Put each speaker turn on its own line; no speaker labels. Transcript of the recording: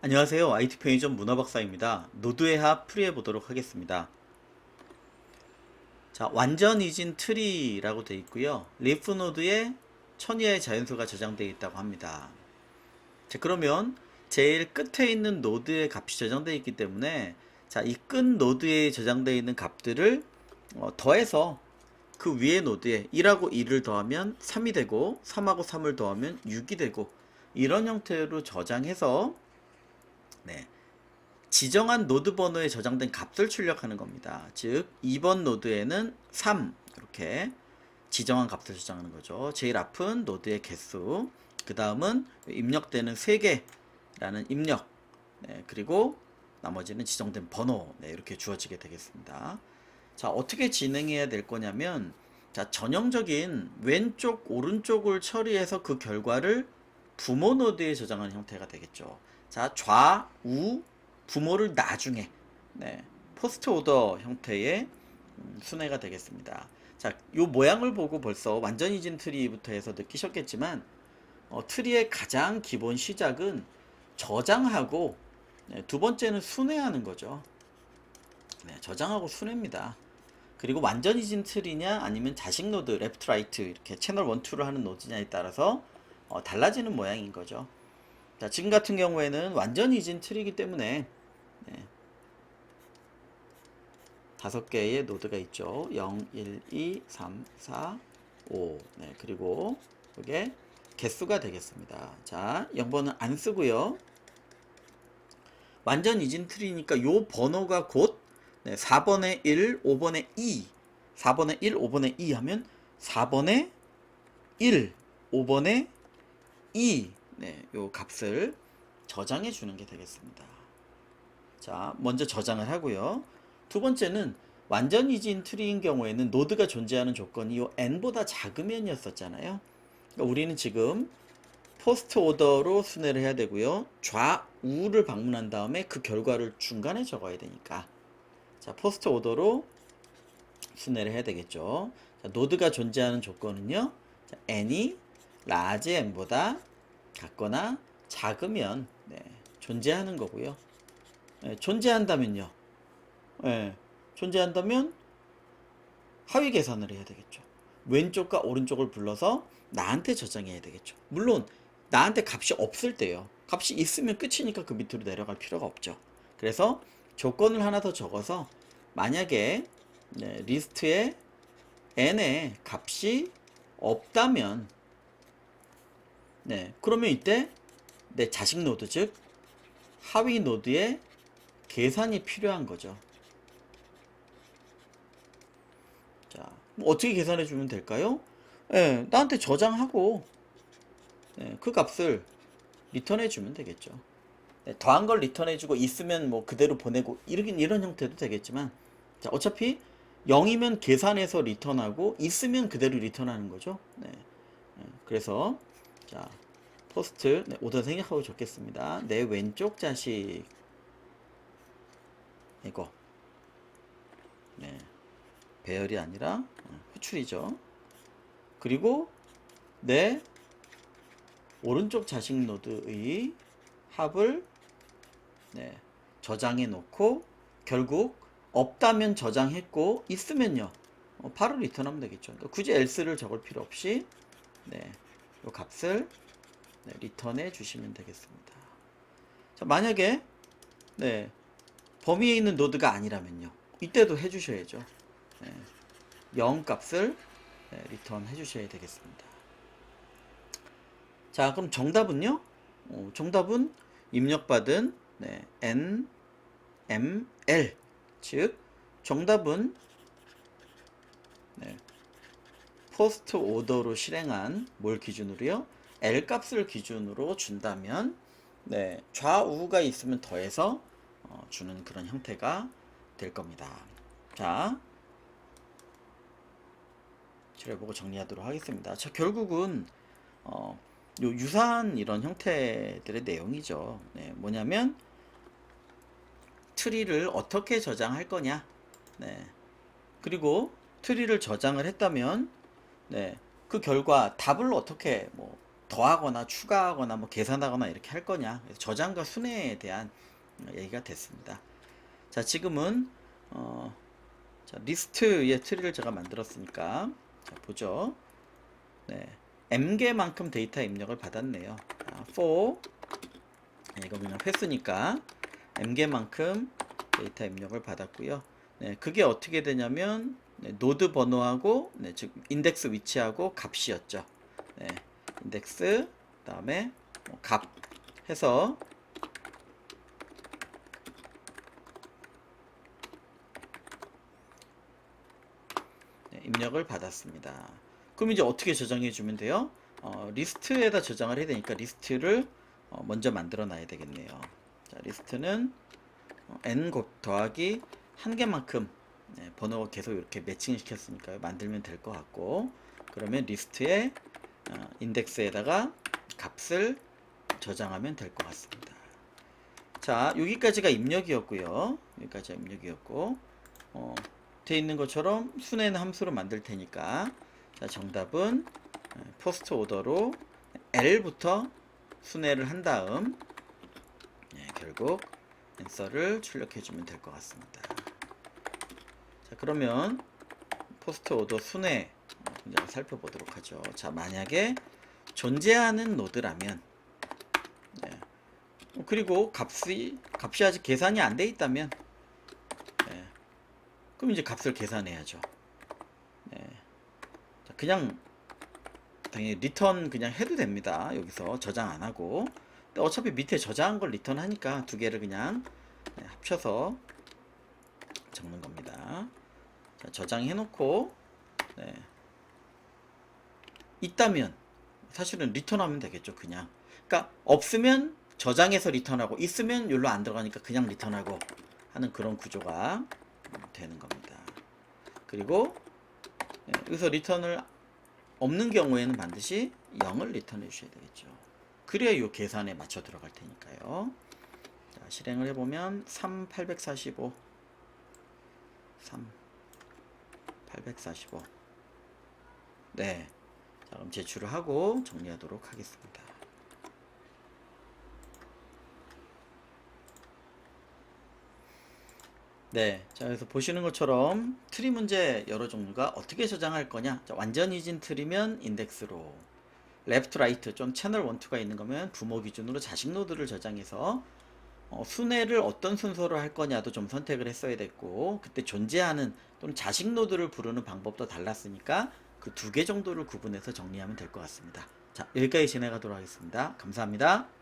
안녕하세요. IT 편의점 문화박사입니다. 노드의 합 풀이해 보도록 하겠습니다. 자, 완전 이진 트리라고 되어 있고요. 리프 노드에 천여의 자연수가 저장되어 있다고 합니다. 자, 그러면 제일 끝에 있는 노드의 값이 저장되어 있기 때문에 자, 이 끝 노드에 저장되어 있는 값들을 어, 더해서 그 위에 노드에 1하고 1을 더하면 3이 되고 3하고 3을 더하면 6이 되고 이런 형태로 저장해서 네. 지정한 노드 번호에 저장된 값을 출력하는 겁니다. 즉 2번 노드에는 3 이렇게 지정한 값을 저장하는 거죠. 제일 앞은 노드의 개수, 그 다음은 입력되는 3개라는 입력, 네, 그리고 나머지는 지정된 번호 네, 이렇게 주어지게 되겠습니다. 자 어떻게 진행해야 될 거냐면 자 전형적인 왼쪽 오른쪽을 처리해서 그 결과를 부모 노드에 저장하는 형태가 되겠죠. 자, 좌 우 부모를 나중에 네, 포스트 오더 형태의 음, 순회가 되겠습니다. 자, 요 모양을 보고 벌써 완전 이진 트리부터 해서 느끼셨겠지만 어, 트리의 가장 기본 시작은 저장하고 네, 두 번째는 순회하는 거죠. 네, 저장하고 순회입니다. 그리고 완전 이진 트리냐 아니면 자식 노드, 레프트 라이트 이렇게 채널 1, 2를 하는 노드냐에 따라서 어, 달라지는 모양인 거죠. 자, 지금 같은 경우에는 완전 이진 트리이기 때문에 네. 다섯 개의 노드가 있죠. 0, 1, 2, 3, 4, 5. 네, 그리고 이게 개수가 되겠습니다. 자, 0번은 안 쓰고요. 완전 이진 트리니까 요 번호가 곧 네, 4번에 1, 5번에 2. 4번에 1, 5번에 2 하면 4번에 1, 5번에 2. 네, 요 값을 저장해 주는 게 되겠습니다. 자, 먼저 저장을 하고요. 두 번째는 완전 이진 트리인 경우에는 노드가 존재하는 조건이 요 n보다 작으면이었었잖아요. 그러니까 우리는 지금 포스트 오더로 순회를 해야 되고요. 좌우를 방문한 다음에 그 결과를 중간에 적어야 되니까. 자, 포스트 오더로 순회를 해야 되겠죠. 자, 노드가 존재하는 조건은요. 자, n이 라지 n보다 같거나 작으면 네, 존재하는 거고요. 네, 존재한다면요. 네, 존재한다면 하위 계산을 해야 되겠죠. 왼쪽과 오른쪽을 불러서 나한테 저장해야 되겠죠. 물론 나한테 값이 없을 때요. 값이 있으면 끝이니까 그 밑으로 내려갈 필요가 없죠. 그래서 조건을 하나 더 적어서 만약에 네, 리스트에 n의 값이 없다면 네, 그러면 이때 내 자식 노드 즉 하위 노드에 계산이 필요한 거죠. 자, 뭐 어떻게 계산해 주면 될까요? 예, 나한테 저장하고 예, 그 값을 리턴해 주면 되겠죠. 예, 더한 걸 리턴해 주고 있으면 뭐 그대로 보내고 이런 이런 형태도 되겠지만 자, 어차피 0이면 계산해서 리턴하고 있으면 그대로 리턴하는 거죠. 네. 예, 그래서 자, 포스트 네, 오더 생략하고 적겠습니다. 내 왼쪽 자식 이거 네. 배열이 아니라 어, 호출이죠. 그리고 내 오른쪽 자식 노드의 합을 네, 저장해 놓고 결국 없다면 저장했고 있으면요 어, 바로 리턴하면 되겠죠. 그러니까 굳이 else를 적을 필요 없이 네, 요 값을 네, 리턴해 주시면 되겠습니다. 자, 만약에 네, 범위에 있는 노드가 아니라면요. 이때도 해주셔야죠. 네, 0 값을 네, 리턴 해주셔야 되겠습니다. 자, 그럼 정답은요? 어, 정답은 입력받은 네, N, M, L. 즉, 정답은 네, 포스트 오더로 실행한 뭘 기준으로요? L 값을 기준으로 준다면 네, 좌우가 있으면 더해서 어, 주는 그런 형태가 될 겁니다. 자, 치료해보고 정리하도록 하겠습니다. 자, 결국은 어, 요 유사한 이런 형태들의 내용이죠. 네, 뭐냐면 트리를 어떻게 저장할 거냐. 네. 그리고 트리를 저장을 했다면 네, 그 결과 답을 어떻게 뭐 더하거나 추가하거나 뭐 계산하거나 이렇게 할 거냐 저장과 순회에 대한 얘기가 됐습니다. 자 지금은 어, 자, 리스트의 트리를 제가 만들었으니까 자, 보죠. 네, m개만큼 데이터 입력을 받았네요. 자, for 네, 이거 그냥 횟수니까 m개만큼 데이터 입력을 받았고요. 네, 그게 어떻게 되냐면 네, 노드 번호하고 네, 즉 인덱스 위치하고 값이었죠. 네, 인덱스 그다음에 뭐값 해서 네, 입력을 받았습니다. 그럼 이제 어떻게 저장해 주면 돼요? 어, 리스트에다 저장을 해야 되니까 리스트를 어, 먼저 만들어 놔야 되겠네요. 자, 리스트는 어, n 곱 더하기 한 개만큼 네, 번호가 계속 이렇게 매칭을 시켰으니까요. 만들면 될 것 같고 그러면 리스트에 어, 인덱스에다가 값을 저장하면 될 것 같습니다. 자, 여기까지가 입력이었고요. 여기까지가 입력이었고 어, 돼 있는 것처럼 순회는 함수로 만들 테니까 자, 정답은 포스트 오더로 L부터 순회를 한 다음 예, 결국 앤서를 출력해 주면 될 것 같습니다. 자, 그러면 포스트 오더 순회 동작을 살펴보도록 하죠. 자, 만약에 존재하는 노드라면 예, 어, 그리고 값이 값이 아직 계산이 안 돼 있다면 예, 그럼 이제 값을 계산해야죠. 예. 자, 그냥 당연히 리턴 그냥 해도 됩니다. 여기서 저장 안 하고. 어차피 밑에 저장한 걸 리턴 하니까 두 개를 그냥 네, 합쳐서 적는 겁니다. 자, 저장해 놓고 네. 있다면 사실은 리턴하면 되겠죠, 그냥. 그러니까 없으면 저장해서 리턴하고 있으면 여기로 안 들어가니까 그냥 리턴하고 하는 그런 구조가 되는 겁니다. 그리고 네, 여기서 리턴을 없는 경우에는 반드시 0을 리턴해 주셔야 되겠죠. 그래야 이 계산에 맞춰 들어갈 테니까요. 자, 실행을 해보면 3, 845 3, 845 네. 자, 그럼 제출을 하고 정리하도록 하겠습니다. 네, 자 그래서 보시는 것처럼 트리 문제 여러 종류가 어떻게 저장할 거냐? 자, 완전 이진 트리면 인덱스로, 레프트 라이트 좀 채널 1, 2가 있는 거면 부모 기준으로 자식 노드를 저장해서 어, 순회를 어떤 순서로 할 거냐도 좀 선택을 했어야 됐고 그때 존재하는 또는 자식 노드를 부르는 방법도 달랐으니까 그 두 개 정도를 구분해서 정리하면 될 것 같습니다. 자 여기까지 진행하도록 하겠습니다. 감사합니다.